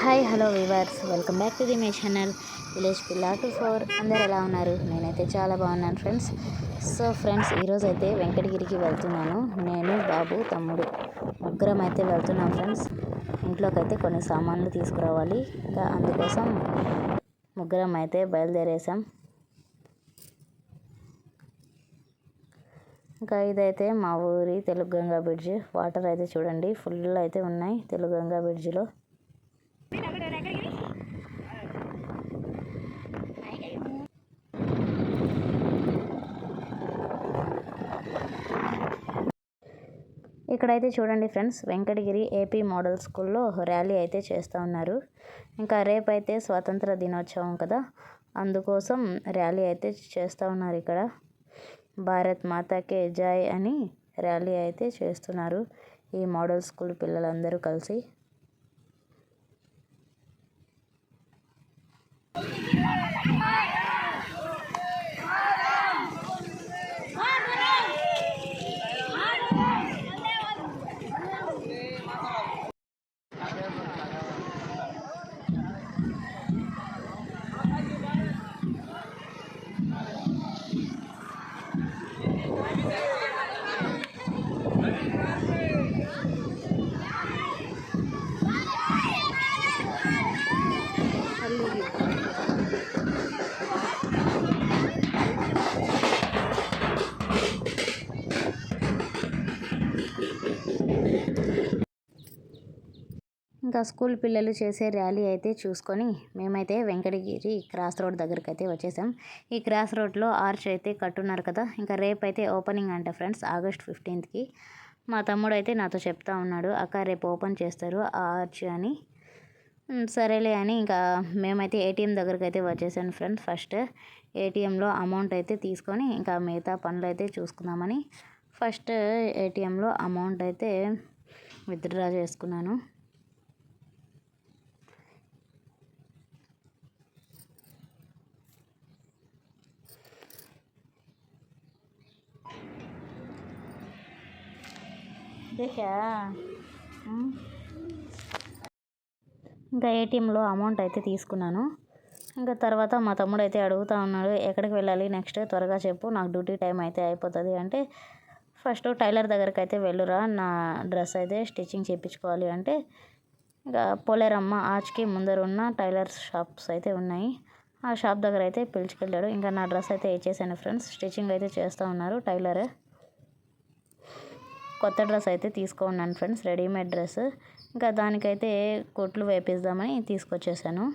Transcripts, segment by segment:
Hi hello viewers. Welcome back to the my channel village పిల్లా two four. అందరు ఎలా ఉన్నారు? నేనైతే చాలా బాగున్నాను ఫ్రెండ్స్. సో ఫ్రెండ్స్ ఈరోజు అయితే వెంకటగిరికి వెళ్తున్నాను. నేను బాబు తమ్ముడు ముగ్గురం అయితే వెళ్తున్నాం ఫ్రెండ్స్. ఇంట్లోకి అయితే కొన్ని సామాన్లు తీసుకురావాలి. ఇంకా అందుకోసం ముగ్గురం అయితే బయలుదేరేసాం ఇంకా ఇదైతే మా ఊరి తెలుగు గంగా బ్రిడ్జ్. వాటర్ అయితే చూడండి ఫుల్ అయితే ఉన్నాయి తెలుగు గంగా బ్రిడ్జ్లో. ఇక్కడైతే చూడండి ఫ్రెండ్స్ వెంకటగిరి ఏపీ మోడల్ స్కూల్లో ర్యాలీ అయితే చేస్తూ ఉన్నారు. ఇంకా రేపైతే స్వాతంత్ర దినోత్సవం కదా అందుకోసం ర్యాలీ అయితే చేస్తూ ఉన్నారు ఇక్కడ. భారత్ మాతాకే జాయ్ అని ర్యాలీ అయితే చేస్తున్నారు ఈ మోడల్ స్కూల్ పిల్లలందరూ కలిసి. ఇంకా స్కూల్ పిల్లలు చేసే ర్యాలీ అయితే చూసుకొని మేమైతే వెంకటగిరి క్రాస్ రోడ్ దగ్గరికి అయితే వచ్చేసాం. ఈ క్రాస్ రోడ్లో ఆర్చ్ అయితే కట్టున్నారు కదా ఇంకా రేపు అయితే ఓపెనింగ్ అంట ఫ్రెండ్స్ ఆగస్ట్ ఫిఫ్టీన్త్కి. మా తమ్ముడు అయితే నాతో చెప్తా ఉన్నాడు అక్క రేపు ఓపెన్ చేస్తారు ఆ ఆర్చ్ అని. సరేలే అని ఇంకా మేమైతే ఏటీఎం దగ్గరికి అయితే వచ్చేసాను ఫ్రెండ్స్ ఫస్ట్. ఏటీఎంలో అమౌంట్ అయితే తీసుకొని ఇంకా మిగతా పనులు అయితే చూసుకుందామని ఫస్ట్ ఏటీఎంలో అమౌంట్ అయితే విత్డ్రా చేసుకున్నాను. దేశా ఇంకా ఏటీఎంలో అమౌంట్ అయితే తీసుకున్నాను. ఇంకా తర్వాత మా తమ్ముడు అయితే అడుగుతా ఉన్నాడు ఎక్కడికి వెళ్ళాలి నెక్స్ట్? త్వరగా చెప్పు నాకు డ్యూటీ టైం అయితే అయిపోతుంది అంటే ఫస్ట్ టైలర్ దగ్గరికి అయితే వెళ్ళురా నా డ్రెస్ అయితే స్టిచ్చింగ్ చేయించుకోవాలి అంటే ఇంకా పోలేరమ్మ ఆర్చ్కి ముందర ఉన్న టైలర్ షాప్స్ అయితే ఉన్నాయి. ఆ షాప్ దగ్గర అయితే పిలిచుకెళ్ళాడు. ఇంకా నా డ్రెస్ అయితే ఇచ్చేసాను ఫ్రెండ్స్ స్టిచ్చింగ్ అయితే చేస్తూ ఉన్నారు టైలర్. కొత్త డ్రెస్ అయితే తీసుకున్నాను ఫ్రెండ్స్ రెడీమేడ్ డ్రెస్ ఇంకా దానికైతే కుట్లు వేపిద్దామని తీసుకొచ్చేసాను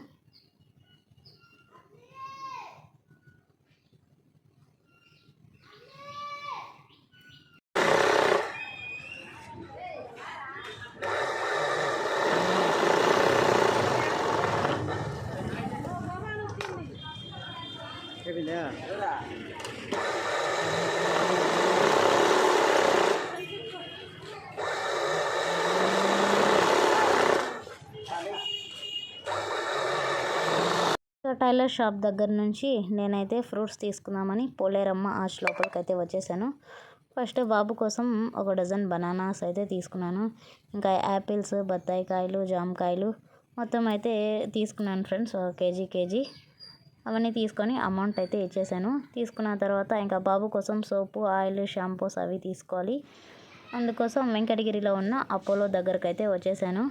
Yeah. టైలర్ షాప్ దగ్గర నుంచి నేనైతే ఫ్రూట్స్ తీసుకుందామని పోలేరమ్మ ఆశ లోపలికి అయితే వచ్చేసాను. ఫస్ట్ బాబు కోసం ఒక డజన్ బనానాస్ అయితే తీసుకున్నాను. ఇంకా యాపిల్స్ బత్తాయి కాయలు జామకాయలు మొత్తం అయితే తీసుకున్నాను ఫ్రెండ్స్ ఒక కేజీ కేజీ. అవన్నీ తీసుకొని అమౌంట్ అయితే ఇచ్చేసాను. తీసుకున్న తర్వాత ఇంకా బాబు కోసం సోపు ఆయిల్ షాంపూస్ అవి తీసుకోవాలి. అందుకోసం వెంకటగిరిలో ఉన్న అపోలో దగ్గరకు అయితే వచ్చేసాను.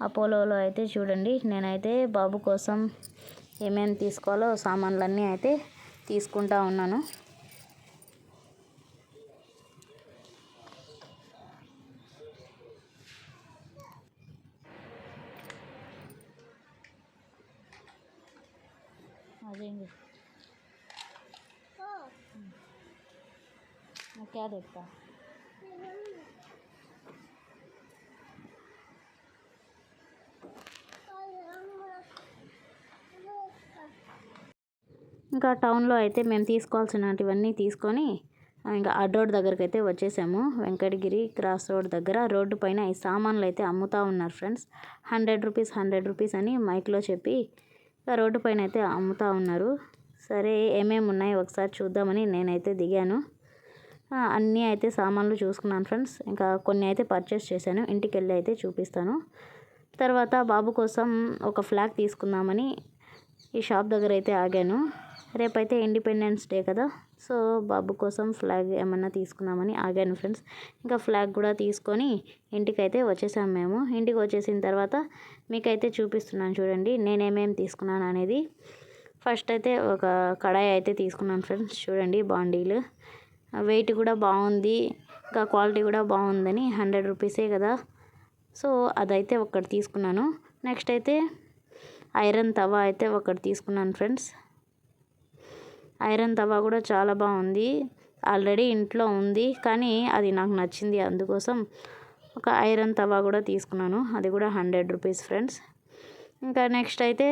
అపోలోలో అయితే చూడండి నేనైతే బాబు కోసం ఏమేమి తీసుకోవాలో సామాన్లన్నీ అయితే తీసుకుంటా ఉన్నాను అదేంటి क्या देखता ఇంకా టౌన్లో అయితే మేము తీసుకోవాల్సినటివన్నీ తీసుకొని ఇంకా అడ్రోడ్ దగ్గరికి అయితే వచ్చేసాము. వెంకటగిరి క్రాస్ రోడ్ దగ్గర రోడ్డు పైన ఈ సామాన్లు అయితే అమ్ముతూ ఉన్నారు friends. Hundred rupees hundred rupees అని మైక్లో చెప్పి ఇంకా రోడ్డు పైన అయితే అమ్ముతూ ఉన్నారు. సరే ఏమేమి ఉన్నాయి ఒకసారి చూద్దామని నేనైతే దిగాను. అన్నీ అయితే సామాన్లు చూసుకున్నాను ఫ్రెండ్స్. ఇంకా కొన్ని అయితే పర్చేస్ చేశాను. ఇంటికి వెళ్ళి అయితే చూపిస్తాను. తర్వాత బాబు కోసం ఒక ఫ్లాగ్ తీసుకుందామని ఈ షాప్ దగ్గర అయితే ఆగాను. రేపైతే ఇండిపెండెన్స్ డే కదా. సో బాబు కోసం ఫ్లాగ్ ఏమన్నా తీసుకుందామని ఆగాను ఫ్రెండ్స్ ఇంకా ఫ్లాగ్ కూడా తీసుకొని ఇంటికైతే వచ్చేసాము మేము. ఇంటికి వచ్చేసిన తర్వాత మీకైతే చూపిస్తున్నాను చూడండి నేనేమేమి తీసుకున్నాను అనేది. ఫస్ట్ అయితే ఒక కడాయి అయితే తీసుకున్నాను ఫ్రెండ్స్ చూడండి బాండీలు. వెయిట్ కూడా బాగుంది ఇంకా క్వాలిటీ కూడా బాగుందని హండ్రెడ్ రూపీసే కదా. సో అదైతే ఒకటి తీసుకున్నాను. నెక్స్ట్ అయితే ఐరన్ తవా అయితే ఒకటి తీసుకున్నాను ఫ్రెండ్స్ ఐరన్ తవా కూడా చాలా బాగుంది. ఆల్రెడీ ఇంట్లో ఉంది కానీ అది నాకు నచ్చింది. అందుకోసం ఒక ఐరన్ తవా కూడా తీసుకున్నాను. అది కూడా హండ్రెడ్ రూపీస్ ఫ్రెండ్స్. ఇంకా నెక్స్ట్ అయితే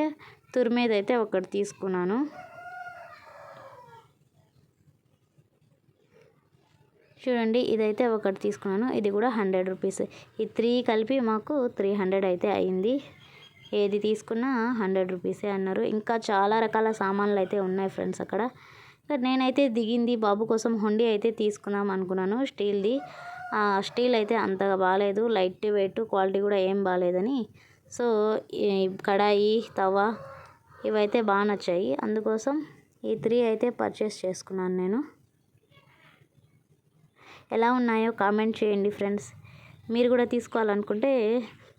తురిమేది అయితే ఒకటి తీసుకున్నాను. చూడండి ఇదైతే ఒకటి తీసుకున్నాను. ఇది కూడా హండ్రెడ్ రూపీస్. ఈ త్రీ కలిపి మాకు త్రీ హండ్రెడ్ అయితే అయింది. ఏది తీసుకున్నా హండ్రెడ్ రూపీసే అన్నారు. ఇంకా చాలా రకాల సామాన్లు అయితే ఉన్నాయి ఫ్రెండ్స్ అక్కడ. నేనైతే దిగింది బాబు కోసం హుండీ అయితే తీసుకుందాం అనుకున్నాను. స్టీల్ది. స్టీల్ అయితే అంతగా బాగాలేదు. లైట్ వెయిట్ క్వాలిటీ కూడా ఏం బాగాలేదని. సో కడాయి తవ ఇవైతే బాగా నచ్చాయి. అందుకోసం ఈ త్రీ అయితే పర్చేస్ చేసుకున్నాను నేను. ఎలా ఉన్నాయో కామెంట్ చేయండి ఫ్రెండ్స్. మీరు కూడా తీసుకోవాలనుకుంటే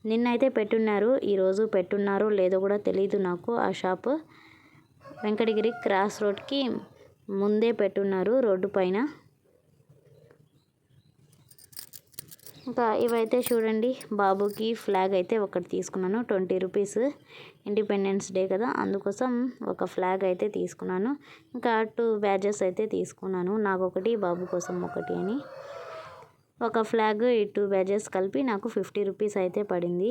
నిన్నైతే పెట్టున్నారు ఈరోజు పెట్టున్నారో లేదో కూడా తెలియదు నాకు. ఆ షాప్ వెంకటగిరి క్రాస్ రోడ్కి ముందే పెట్టున్నారు రోడ్డు పైన. ఇంకా ఇవైతే చూడండి బాబుకి ఫ్లాగ్ అయితే ఒకటి తీసుకున్నాను ట్వంటీ రూపీస్ ఇండిపెండెన్స్ డే కదా అందుకోసం ఒక ఫ్లాగ్ అయితే తీసుకున్నాను. ఇంకా టూ బ్యాజెస్ అయితే తీసుకున్నాను నాకు ఒకటి బాబు కోసం ఒకటి అని. ఒక ఫ్లాగ్ ఈ టూ బ్యాజెస్ కలిపి నాకు ఫిఫ్టీ రూపీస్ అయితే పడింది.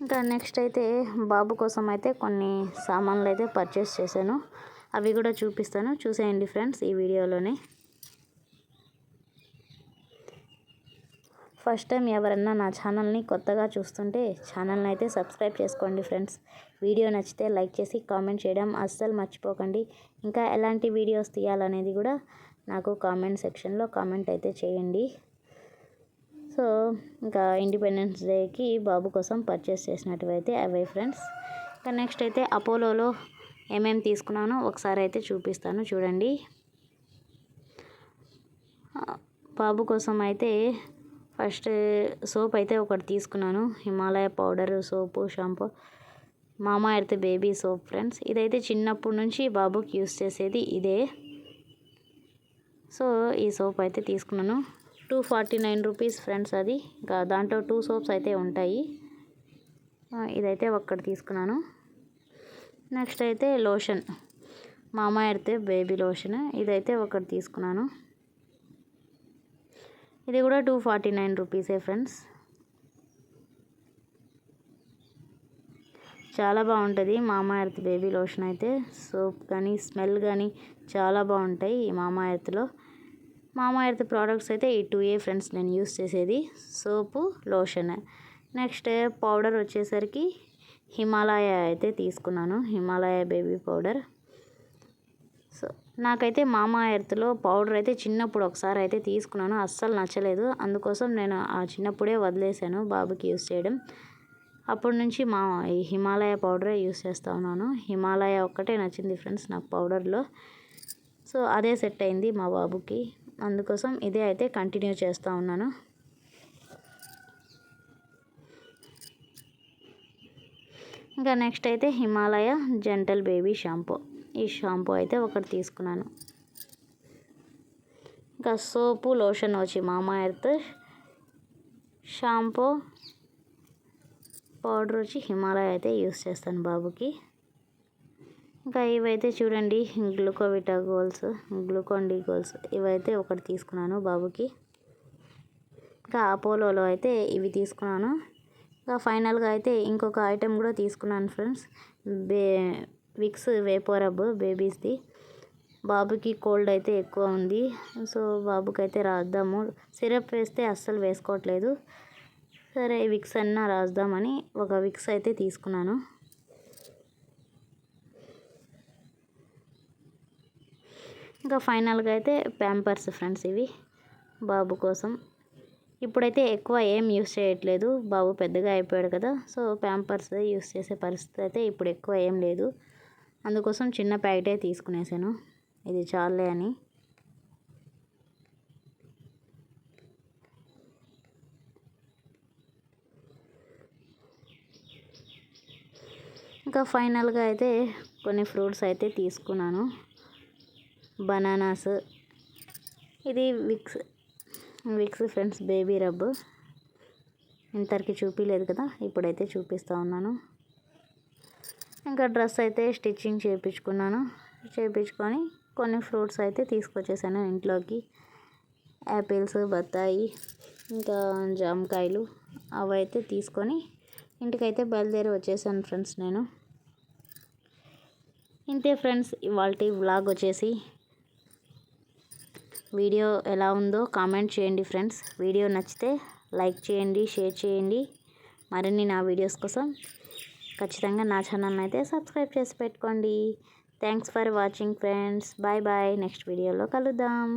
ఇంకా నెక్స్ట్ అయితే బాబు కోసం అయితే కొన్ని సామాన్లు అయితే పర్చేస్ చేశాను. అవి కూడా చూపిస్తాను. చూసేయండి ఫ్రెండ్స్ ఈ వీడియోలోనే. ఫస్ట్ టైం ఎవరన్నా నా ఛానల్ని కొత్తగా చూస్తుంటే ఛానల్ని అయితే సబ్స్క్రైబ్ చేసుకోండి ఫ్రెండ్స్. వీడియో నచ్చితే లైక్ చేసి కామెంట్ చేయడం అస్సలు మర్చిపోకండి. ఇంకా ఎలాంటి వీడియోస్ తీయాలనేది కూడా నాకు కామెంట్ సెక్షన్లో కామెంట్ అయితే చేయండి. సో ఇంకా ఇండిపెండెన్స్ డేకి బాబు కోసం పర్చేస్ చేసినట్టువైతే అవే ఫ్రెండ్స్. ఇంకా నెక్స్ట్ అయితే అపోలోలో ఏమేమి తీసుకున్నానో ఒకసారి అయితే చూపిస్తాను చూడండి. బాబు కోసం అయితే ఫస్ట్ సోప్ అయితే ఒకటి తీసుకున్నాను. Himalaya powder soap shampoo. Mamaearth baby soap friends. ఇదైతే చిన్నప్పటి నుంచి బాబుకి యూస్ చేసేది ఇదే. సో ఈ సోప్ అయితే తీసుకున్నాను. Two forty nine rupees friends అది. ఇంకా దాంట్లో టూ సోప్స్ అయితే ఉంటాయి. ఇదైతే ఒక్కటి తీసుకున్నాను. నెక్స్ట్ అయితే లోషన్. మామా ఎర్త్ బేబీ లోషన్. ఇదైతే ఒకటి తీసుకున్నాను. ఇది కూడా టూ ఫార్టీ నైన్ రూపీసే ఫ్రెండ్స్. చాలా బాగుంటుంది. మామా ఎర్త్ బేబీ లోషన్ అయితే సోప్ కానీ స్మెల్ కానీ చాలా బాగుంటాయి ఈ మామా ఎర్త్లో. మామా ఎర్త్ ప్రోడక్ట్స్ అయితే ఈ టూ ఏ ఫ్రెండ్స్ నేను యూస్ చేసేది సోపు లోషన్. నెక్స్ట్ పౌడర్ వచ్చేసరికి హిమాలయ అయితే తీసుకున్నాను. Himalaya baby powder. సో నాకైతే మామా ఎర్త్లో పౌడర్ అయితే చిన్నప్పుడు ఒకసారి అయితే తీసుకున్నాను. అస్సలు నచ్చలేదు. అందుకోసం నేను ఆ చిన్నప్పుడే వదిలేసాను బాబుకి యూస్ చేయడం. అప్పటి నుంచి మా ఈ హిమాలయ పౌడరే యూస్ చేస్తూ ఉన్నాను. హిమాలయ ఒక్కటే నచ్చింది ఫ్రెండ్స్ నాకు పౌడర్లో. సో అదే సెట్ అయింది మా బాబుకి. అందుకోసం ఇదే అయితే కంటిన్యూ చేస్తూ ఉన్నాను. ఇంకా నెక్స్ట్ అయితే హిమాలయ జెంటల్ బేబీ షాంపూ. ఈ షాంపూ అయితే ఒకటి తీసుకున్నాను. ఇంకా సోపు లోషన్ వచ్చి మామా ఎర్త్ షాంపూ పౌడర్ వచ్చి హిమాలయ అయితే యూస్ చేస్తాను బాబుకి. ఇంకా ఇవైతే చూడండి Glucovita bolts Glucon D bolts ఇవైతే ఒకటి తీసుకున్నాను బాబుకి. ఇంకా అపోలోలో అయితే ఇవి తీసుకున్నాను. ఇంకా ఫైనల్గా అయితే ఇంకొక ఐటెం కూడా తీసుకున్నాను ఫ్రెండ్స్ బే విక్స్ వేపోరబ్ బేబీస్ది. బాబుకి కోల్డ్ అయితే ఎక్కువ ఉంది. సో బాబుకి అయితే రాద్దాము. సిరప్ వేస్తే అస్సలు వేసుకోవట్లేదు. సరే విక్స్ అన్నా రాద్దామని ఒక విక్స్ అయితే తీసుకున్నాను. ఇంకా ఫైనల్గా అయితే ప్యాంపర్స్ ఫ్రెండ్స్ ఇవి బాబు కోసం. ఇప్పుడైతే ఎక్కువ ఏం యూస్ చేయట్లేదు. బాబు పెద్దగా అయిపోయాడు కదా. సో ప్యాంపర్స్ యూస్ చేసే పరిస్థితి అయితే ఇప్పుడు ఎక్కువ ఏం లేదు. అందుకోసం చిన్న ప్యాకెటే తీసుకునేసాను. ఇది చాలే అని. ఇంకా ఫైనల్గా అయితే కొన్ని ఫ్రూట్స్ అయితే తీసుకున్నాను. బనానాస్. ఇది Vicks Vicks friends baby rub. ఇంతవరకు చూపించలేదు కదా ఇప్పుడైతే చూపిస్తూ ఉన్నాను. ఇంకా డ్రెస్ అయితే స్టిచ్చింగ్ చేయించుకున్నాను. చేయించుకొని కొన్ని ఫ్రూట్స్ అయితే తీసుకొచ్చేసాను ఇంట్లోకి. యాపిల్స్ బత్తాయి ఇంకా జామకాయలు అవి అయితే తీసుకొని ఇంటికైతే బయలుదేరి వచ్చేసాను ఫ్రెండ్స్ నేను. ఇంతే ఫ్రెండ్స్ ఇవాళ వ్లాగ్ వచ్చేసి. వీడియో ఎలా ఉందో కామెంట్ చేయండి ఫ్రెండ్స్. వీడియో నచ్చితే లైక్ చేయండి షేర్ చేయండి. మరిన్ని నా వీడియోస్ కోసం ఖచ్చితంగా నా ఛానల్ అయితే సబ్స్క్రైబ్ చేసి పెట్టుకోండి. Thanks for watching friends bye bye next వీడియోలో కలుద్దాం.